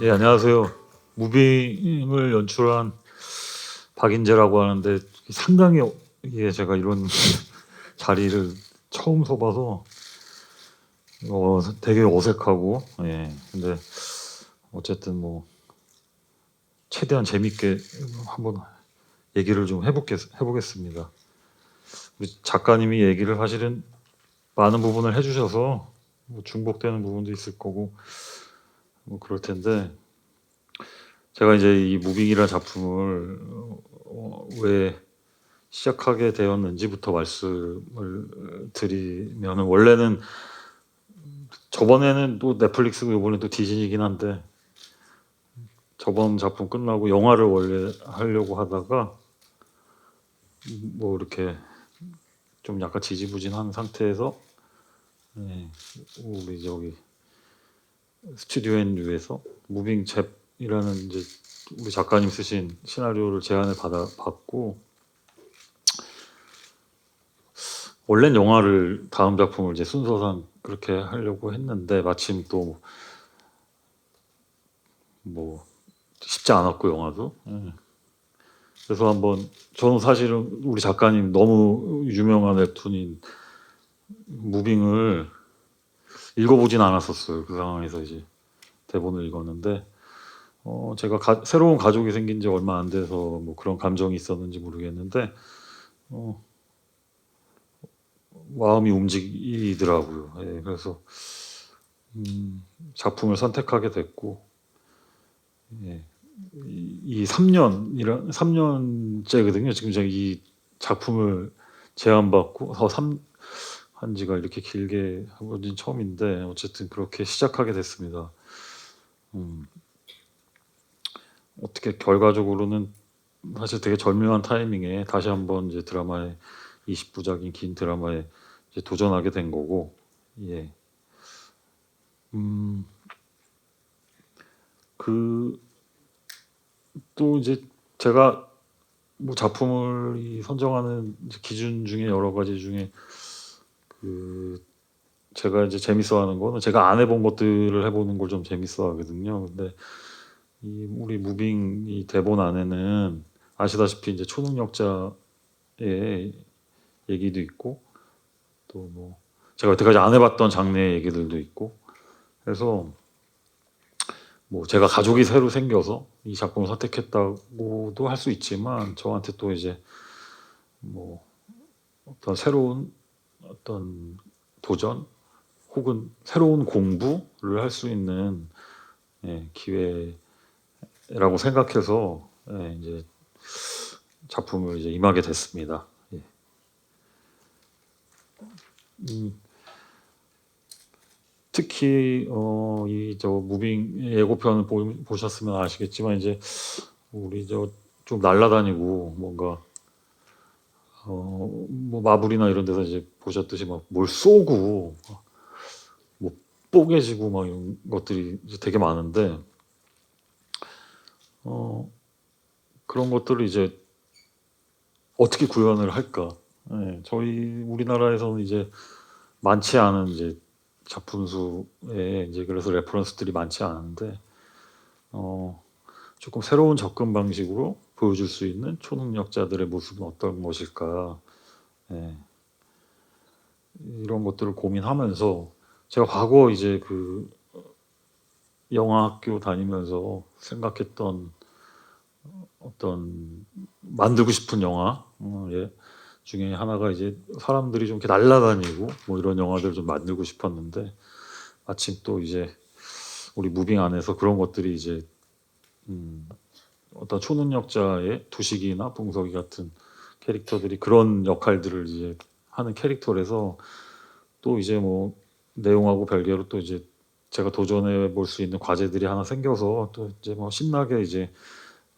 예, 안녕하세요. 무빙을 연출한 박인재라고 하는데 상당히 예, 제가 이런 자리를 처음 서봐서 어, 되게 어색하고 예. 근데 어쨌든 뭐 최대한 재밌게 한번 얘기를 좀 해보겠, 해보겠습니다. 우리 작가님이 얘기를 사실은 많은 부분을 해주셔서 뭐 중복되는 부분도 있을 거고 뭐 그럴 텐데 제가 이제 이 무빙이라는 작품을 어, 왜 시작하게 되었는지부터 말씀을 드리면은 원래는 저번에는 또 넷플릭스고 이번에 또 디즈니긴 한데 저번 작품 끝나고 영화를 원래 하려고 하다가 뭐 이렇게 좀 약간 지지부진한 상태에서 네, 우리 저기 스튜디오 앤유에서 무빙 잽이라는 이제 우리 작가님 쓰신 시나리오를 제안을 받아 받고 원래는 영화를 다음 작품을 이제 순서상 그렇게 하려고 했는데 마침 또 뭐 쉽지 않았고 영화도 예. 그래서 한번 저는 사실은 우리 작가님 너무 유명한 웹툰인 무빙을 읽어보진 않았었어요 그 상황에서 이제 대본을 읽었는데 어 제가 가- 새로운 가족이 생긴 지 얼마 안 돼서 뭐 그런 감정이 있었는지 모르겠는데 어 마음이 움직이더라고요. 예, 그래서 음, 작품을 선택하게 됐고 예, 이, 이 3년이란 3년째거든요. 지금 제가 이 작품을 제안받고 어, 3, 한 지가 이렇게 길게 하고진 처음인데 어쨌든 그렇게 시작하게 됐습니다. 음, 어떻게 결과적으로는 사실 되게 절묘한 타이밍에 다시 한번 이제 드라마에 20부작인 긴 드라마에 이제 도전하게 된 거고 예. 음. 그 또 이제 제가 뭐 작품을 이 선정하는 기준 중에 여러 가지 중에 그 제가 이제 재밌어하는 거는 제가 안 해본 것들을 해보는 걸 좀 재밌어하거든요. 근데 이 우리 무빙 이 대본 안에는 아시다시피 이제 초능력자의 얘기도 있고 또 뭐 제가 여태까지 안 해봤던 장르의 얘기들도 있고 그래서 뭐 제가 가족이 새로 생겨서 이 작품을 선택했다고도 할 수 있지만 저한테 또 이제 뭐 어떤 새로운 어떤 도전 혹은 새로운 공부를 할 수 있는 예, 기회라고 생각해서 예, 이제 작품을 이제 임하게 됐습니다. 예. 음, 특히 어, 이저 무빙 예고편 보, 보셨으면 아시겠지만 이제 우리 저 좀 날라다니고 뭔가 어, 뭐 마블이나 이런 데서 이제 보셨듯이 막 뭘 쏘고 뭐 뽀개지고 막 이런 것들이 되게 많은데 어, 그런 것들을 이제 어떻게 구현을 할까? 예, 저희 우리나라에서는 이제 많지 않은 이제 작품 수에 이제 그래서 레퍼런스들이 많지 않은데 어, 조금 새로운 접근 방식으로 보여줄 수 있는 초능력자들의 모습은 어떤 것일까? 예, 이런 것들을 고민하면서 제가 과거 이제 그 영화학교 다니면서 생각했던 어떤 만들고 싶은 영화 어, 예, 중에 하나가 이제 사람들이 좀 이렇게 날아다니고 뭐 이런 영화들 좀 만들고 싶었는데 마침 또 이제 우리 무빙 안에서 그런 것들이 이제 음, 어떤 초능력자의 두식이나 봉석이 같은 캐릭터들이 그런 역할들을 이제 하는 캐릭터라서 또 이제 뭐 내용하고 별개로 또 이제 제가 도전해 볼 수 있는 과제들이 하나 생겨서 또 이제 뭐 신나게 이제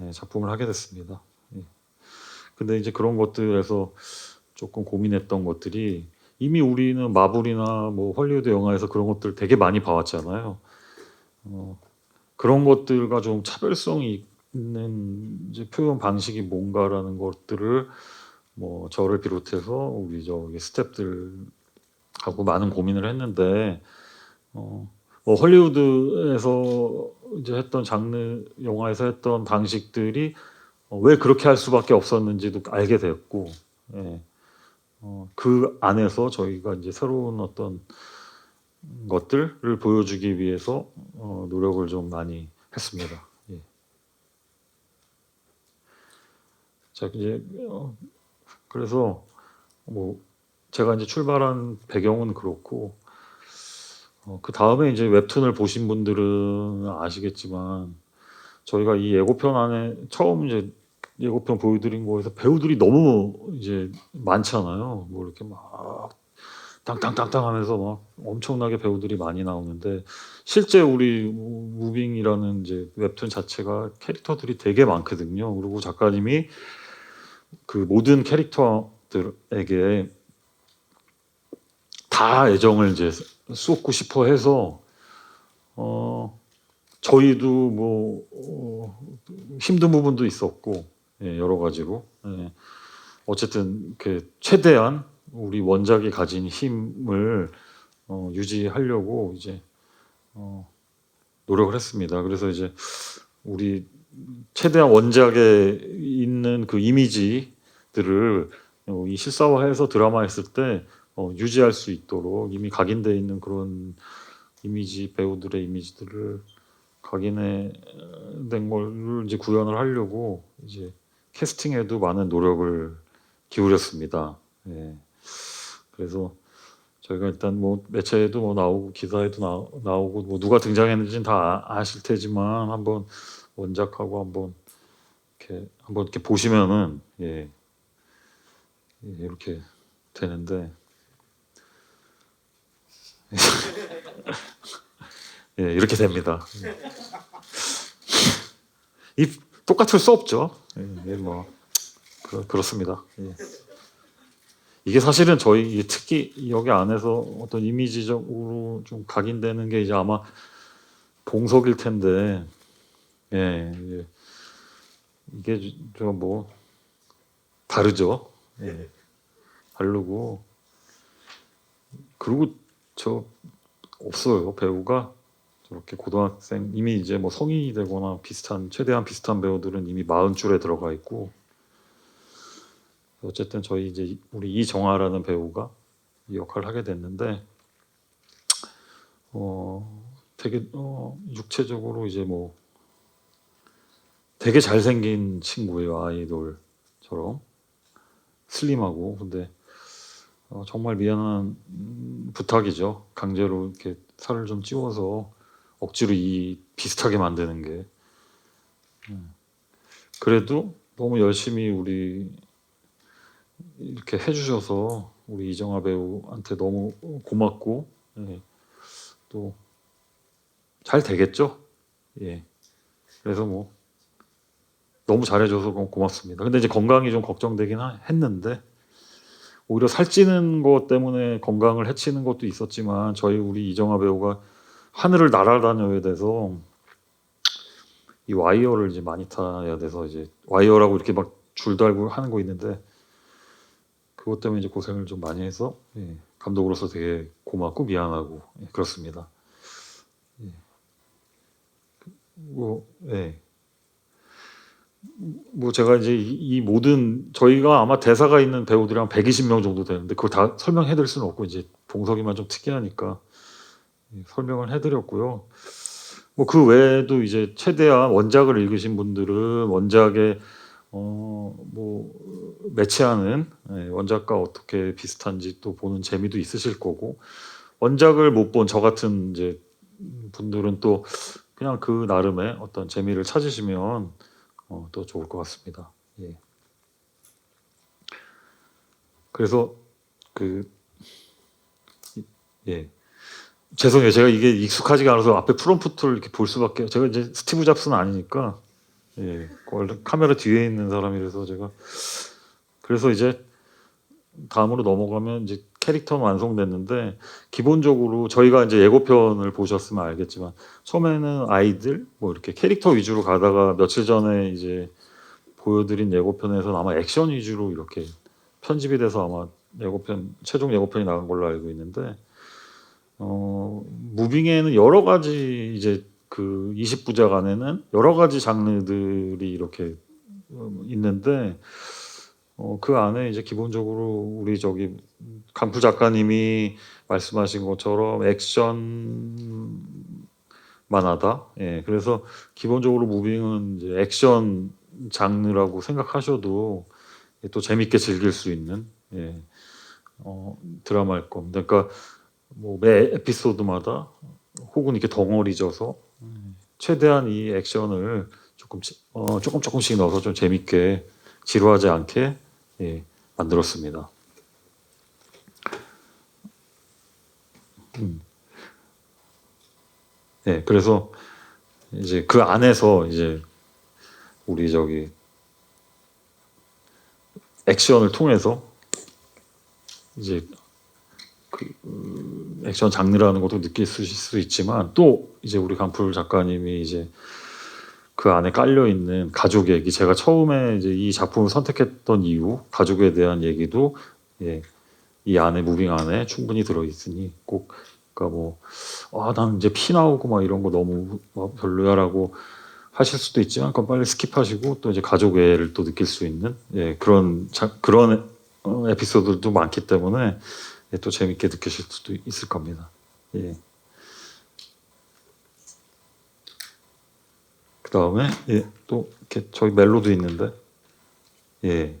예, 작품을 하게 됐습니다. 예. 근데 이제 그런 것들에서 조금 고민했던 것들이 이미 우리는 마블이나 뭐 헐리우드 영화에서 그런 것들 되게 많이 봐왔잖아요. 어, 그런 것들과 좀 차별성이 있는 이제 표현 방식이 뭔가라는 것들을 뭐 저를 비롯해서 우리 저기 스탭들하고 많은 고민을 했는데 어, 어, 헐리우드에서 이제 했던 장르 영화에서 했던 방식들이 어, 왜 그렇게 할 수밖에 없었는지도 알게 됐고 예. 어, 그 안에서 저희가 이제 새로운 어떤 것들을 보여주기 위해서 어, 노력을 좀 많이 했습니다. 예. 자 이제 어, 그래서 뭐 제가 이제 출발한 배경은 그렇고 어, 그 다음에 이제 웹툰을 보신 분들은 아시겠지만 저희가 이 예고편 안에 처음 이제 예고편 보여드린 거에서 배우들이 너무 이제 많잖아요. 뭐 이렇게 막 땅땅땅땅 하면서 막 엄청나게 배우들이 많이 나오는데 실제 우리 무빙이라는 이제 웹툰 자체가 캐릭터들이 되게 많거든요. 그리고 작가님이 그 모든 캐릭터들에게 다 애정을 이제 쏟고 싶어 해서 어 저희도 뭐 어, 힘든 부분도 있었고 예, 여러 가지로 예. 어쨌든 그 최대한 우리 원작이 가진 힘을 어, 유지하려고 이제 어, 노력을 했습니다. 그래서 이제 우리 최대한 원작에 있는 그 이미지들을 어, 이 실사화해서 드라마 했을 때 어, 유지할 수 있도록 이미 각인되어 있는 그런 이미지 배우들의 이미지들을 각인된 걸 이제 구현을 하려고 이제 캐스팅에도 많은 노력을 기울였습니다. 예. 그래서 저희가 일단 뭐 매체에도 뭐 나오고 기사에도 나, 나오고 뭐 누가 등장했는지는 다 아- 아실 테지만 한번 원작하고 한번 이렇게 한번 이렇게 보시면은 예, 예, 이렇게 되는데 예, 이렇게 됩니다. 이 똑같을 수 없죠. 예, 예, 뭐 그렇, 그렇습니다. 예. 이게 사실은 저희 이 특히 여기 안에서 어떤 이미지적으로 좀 각인되는 게 이제 아마 봉석일 텐데, 예, 예. 이게 좀뭐 다르죠. 예. 다르고 그리고 저 없어요 배우가 저렇게 고등학생 이미 이제 뭐 성인이 되거나 비슷한 최대한 비슷한 배우들은 이미 마흔 줄에 들어가 있고 어쨌든 저희 이제 우리 이정아라는 배우가 이 역할을 하게 됐는데 어 되게 어 육체적으로 이제 뭐 되게 잘생긴 친구예요 아이돌처럼. 슬림하고. 근데 어, 정말 미안한 음, 부탁이죠. 강제로 이렇게 살을 좀 찌워서 억지로 이 비슷하게 만드는 게. 음. 그래도 너무 열심히 우리 이렇게 해주셔서 우리 이정아 배우한테 너무 고맙고 예. 또잘 되겠죠? 예. 그래서 뭐 너무 잘해줘서 고맙습니다 근데 이제 건강이 좀 걱정되긴 하- 했는데 오히려 살찌는 것 때문에 건강을 해치는 것도 있었지만 저희 우리 이정아 배우가 하늘을 날아다녀야 돼서 이 와이어를 이제 많이 타야 돼서 이제 와이어라고 이렇게 막 줄 달고 하는 거 있는데 그것 때문에 이제 고생을 좀 많이 해서 예, 감독으로서 되게 고맙고 미안하고 예, 그렇습니다. 예. 뭐, 예. 뭐 제가 이제 이, 이 모든 저희가 아마 대사가 있는 배우들이 한 120명 정도 되는데 그걸 다 설명해 드릴 수는 없고 이제 봉석이만 좀 특이하니까 예, 설명을 해 드렸고요. 뭐 그 외에도 이제 최대한 원작을 읽으신 분들은 원작에 어뭐 매치하는 예, 원작과 어떻게 비슷한지 또 보는 재미도 있으실 거고 원작을 못 본 저 같은 이제 분들은 또 그냥 그 나름의 어떤 재미를 찾으시면 어, 또 좋을 것 같습니다. 예. 그래서 그 이- 예. 죄송해요. 제가 이게 익숙하지가 않아서 앞에 프롬프트를 이렇게 볼 수밖에. 제가 이제 스티브 잡스는 아니니까. 예. 원래 카메라 뒤에 있는 사람이라서 제가 그래서 이제 다음으로 넘어가면 이제 캐릭터는 완성됐는데 기본적으로 저희가 이제 예고편을 보셨으면 알겠지만 처음에는 아이들 뭐 이렇게 캐릭터 위주로 가다가 며칠 전에 이제 보여드린 예고편에서는 아마 액션 위주로 이렇게 편집이 돼서 아마 예고편 최종 예고편이 나간 걸로 알고 있는데 어, 무빙에는 여러 가지 이제 그 20부작 안에는 여러 가지 장르들이 이렇게 어, 있는데 어, 그 안에 이제 기본적으로 우리 저기 강프 작가님이 말씀하신 것처럼 액션 만 하다. 예, 그래서 기본적으로 무빙은 이제 액션 장르라고 생각하셔도 또 재밌게 즐길 수 있는 예, 어, 드라마일 겁니다. 그러니까 뭐 매 에피소드마다 혹은 이렇게 덩어리져서 최대한 이 액션을 조금 어, 조금 조금씩 넣어서 좀 재밌게 지루하지 않게 예, 만들었습니다. 음. 예, 그래서 이제 그 안에서 이제 우리 저기 액션을 통해서 이제 그 음, 액션 장르라는 것도 느낄 수, 수 있지만 또 이제 우리 강풀 작가님이 이제 그 안에 깔려 있는 가족 얘기 제가 처음에 이제 이 작품을 선택했던 이유 가족에 대한 얘기도 예, 이 안에 무빙 안에 충분히 들어 있으니 꼭 그러니까 뭐아난 이제 피 나오고 막 이런 거 너무 막 별로야라고 하실 수도 있지만 그건 빨리 스킵하시고 또 이제 가족 애를 또 느낄 수 있는 예, 그런 자, 그런 어, 에피소드도 많기 때문에 예, 또 재밌게 느끼실 수도 있을 겁니다. 예. 다음에 예, 또 이렇게 저희 멜로도 있는데 예.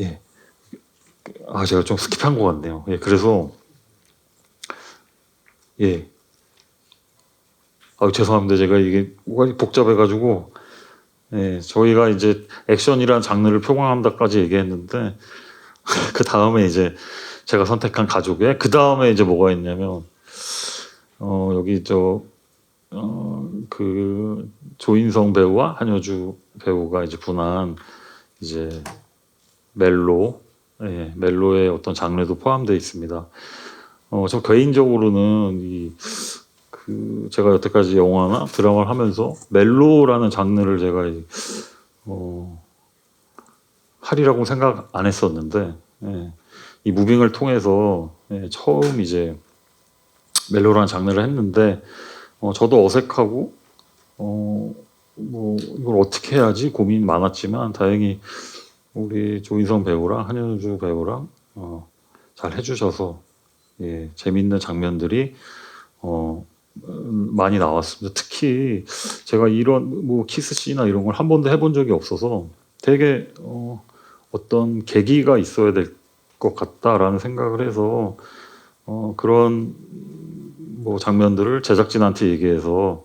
예. 아 제가 좀 스킵한 것 같네요. 예, 그래서 예. 아 죄송합니다. 제가 이게 복잡해가지고 예, 저희가 이제 액션이란 장르를 표방한다까지 얘기했는데 그 다음에 이제 제가 선택한 가족에 그 다음에 이제 뭐가 있냐면 어 여기 저 어 그 조인성 배우와 한효주 배우가 이제 분한 이제 멜로 예, 멜로의 어떤 장르도 포함되어 있습니다. 어, 저 개인적으로는 이, 그, 제가 여태까지 영화나 드라마를 하면서 멜로라는 장르를 제가, 이, 어, 하리라고 생각 안 했었는데, 예, 이 무빙을 통해서 예, 처음 이제 멜로라는 장르를 했는데, 어, 저도 어색하고, 어, 뭐, 이걸 어떻게 해야지 고민 많았지만, 다행히 우리 조인성 배우랑 한현주 배우랑 어, 잘 해주셔서 예, 재밌는 장면들이 어, 음, 많이 나왔습니다. 특히 제가 이런 뭐 키스 씬이나 이런 걸 한 번도 해본 적이 없어서 되게 어, 어떤 계기가 있어야 될 것 같다라는 생각을 해서 어, 그런 뭐 장면들을 제작진한테 얘기해서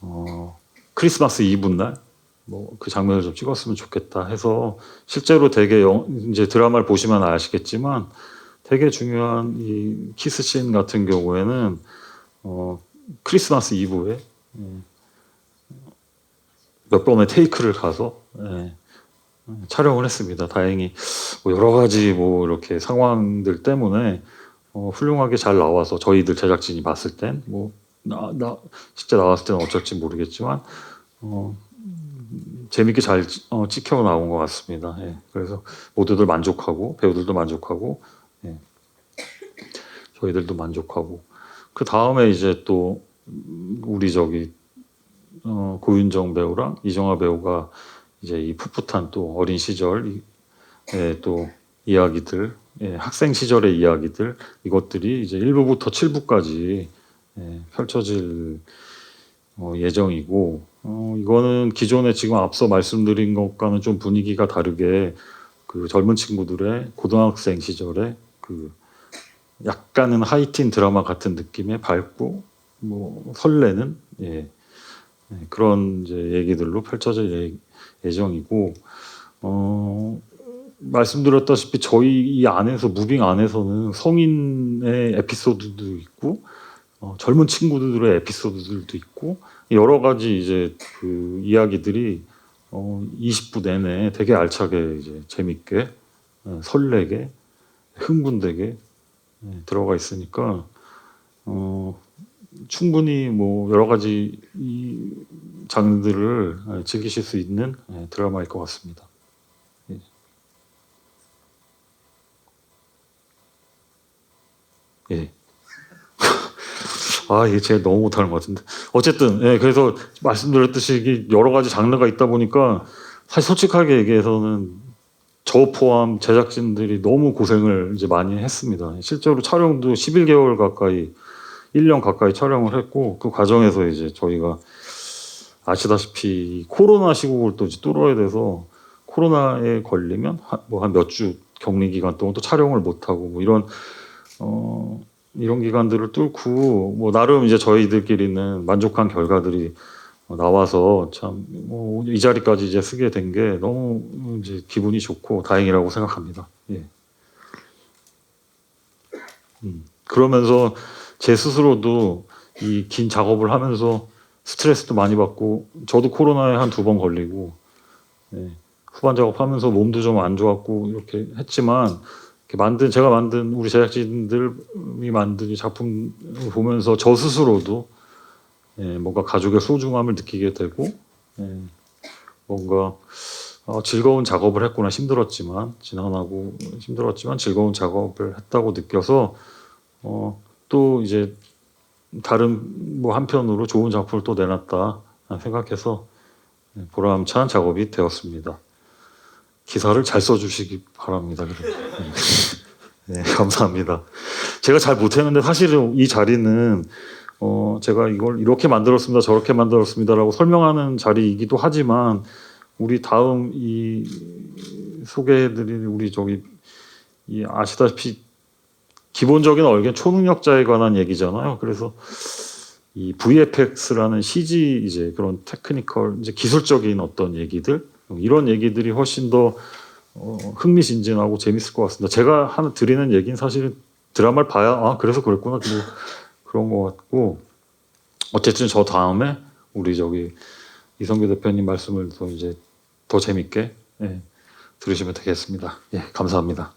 어, 크리스마스 이브 날 뭐 그 장면을 좀 찍었으면 좋겠다 해서 실제로 되게 영, 이제 드라마를 보시면 아시겠지만 되게 중요한 이 키스 씬 같은 경우에는 어, 크리스마스 이브에 예, 몇 번의 테이크를 가서 예, 촬영을 했습니다. 다행히 뭐 여러 가지 뭐 이렇게 상황들 때문에 어, 훌륭하게 잘 나와서 저희들 제작진이 봤을 땐 뭐 나, 나 실제 나왔을 때는 어쩔지 모르겠지만 어, 재밌게 잘 어, 찍혀 나온 것 같습니다. 예, 그래서 모두들 만족하고 배우들도 만족하고 예, 저희들도 만족하고. 그 다음에 이제 또 우리 저기 어, 고윤정 배우랑 이정아 배우가 이제 이 풋풋한 또 어린 시절 예, 또 이야기들 예, 학생 시절의 이야기들 이것들이 이제 1부부터 7부까지 예, 펼쳐질 어, 예정이고 어, 이거는 기존에 지금 앞서 말씀드린 것과는 좀 분위기가 다르게 그 젊은 친구들의 고등학생 시절에 그 약간은 하이틴 드라마 같은 느낌의 밝고 뭐 설레는 예, 예, 그런 이제 얘기들로 펼쳐질 예, 예정이고 어, 말씀드렸다시피 저희 이 안에서 무빙 안에서는 성인의 에피소드도 있고 어, 젊은 친구들의 에피소드들도 있고 여러 가지 이제 그 이야기들이 어, 20부 내내 되게 알차게 이제 재밌게 어, 설레게 흥분되게 네, 들어가 있으니까 어, 충분히 뭐 여러 가지 이 장르들을 예, 즐기실 수 있는 예, 드라마일 것 같습니다. 예. 아 이게 제일 너무 못하는 것 같은데 어쨌든 예 그래서 말씀드렸듯이 여러 가지 장르가 있다 보니까 사실 솔직하게 얘기해서는 저 포함 제작진들이 너무 고생을 이제 많이 했습니다. 실제로 촬영도 11개월 가까이 1년 가까이 촬영을 했고 그 과정에서 이제 저희가 아시다시피 코로나 시국을 또 이제 뚫어야 돼서 코로나에 걸리면 뭐 한 몇 주 격리 기간 동안 또 촬영을 못 하고 뭐 이런 어 이런 기간들을 뚫고 뭐 나름 이제 저희들끼리는 만족한 결과들이 어, 나와서 참 뭐 이 자리까지 이제 쓰게 된 게 너무 이제 기분이 좋고 다행이라고 생각합니다. 예. 음, 그러면서 제 스스로도 이 긴 작업을 하면서 스트레스도 많이 받고 저도 코로나에 한 두 번 걸리고 예, 후반 작업하면서 몸도 좀 안 좋았고 이렇게 했지만 만든 제가 만든 우리 제작진들이 만든 이 작품 보면서 저 스스로도 예, 뭔가 가족의 소중함을 느끼게 되고 예, 뭔가 어, 즐거운 작업을 했구나 힘들었지만 지난하고 힘들었지만 즐거운 작업을 했다고 느껴서 어, 또 이제 다른 뭐 한편으로 좋은 작품을 또 내놨다 생각해서 네, 보람찬 작업이 되었습니다. 기사를 잘 써주시기 바랍니다. 그래도. 네, 감사합니다. 제가 잘 못했는데 사실은 이 자리는 어, 제가 이걸 이렇게 만들었습니다, 저렇게 만들었습니다라고 설명하는 자리이기도 하지만 우리 다음 이 소개해드릴 우리 저기 이 아시다시피 기본적인 얼개 초능력자에 관한 얘기잖아요. 그래서 이 VFX라는 CG 이제 그런 테크니컬 이제 기술적인 어떤 얘기들 이런 얘기들이 훨씬 더 어, 흥미진진하고 재밌을 것 같습니다. 제가 하나 드리는 얘기는 사실 드라마를 봐야 아 그래서 그랬구나 뭐 그런 것 같고 어쨌든 저 다음에 우리 저기 이성규 대표님 말씀을 더 이제 더 재밌게 예, 들으시면 되겠습니다. 예, 감사합니다.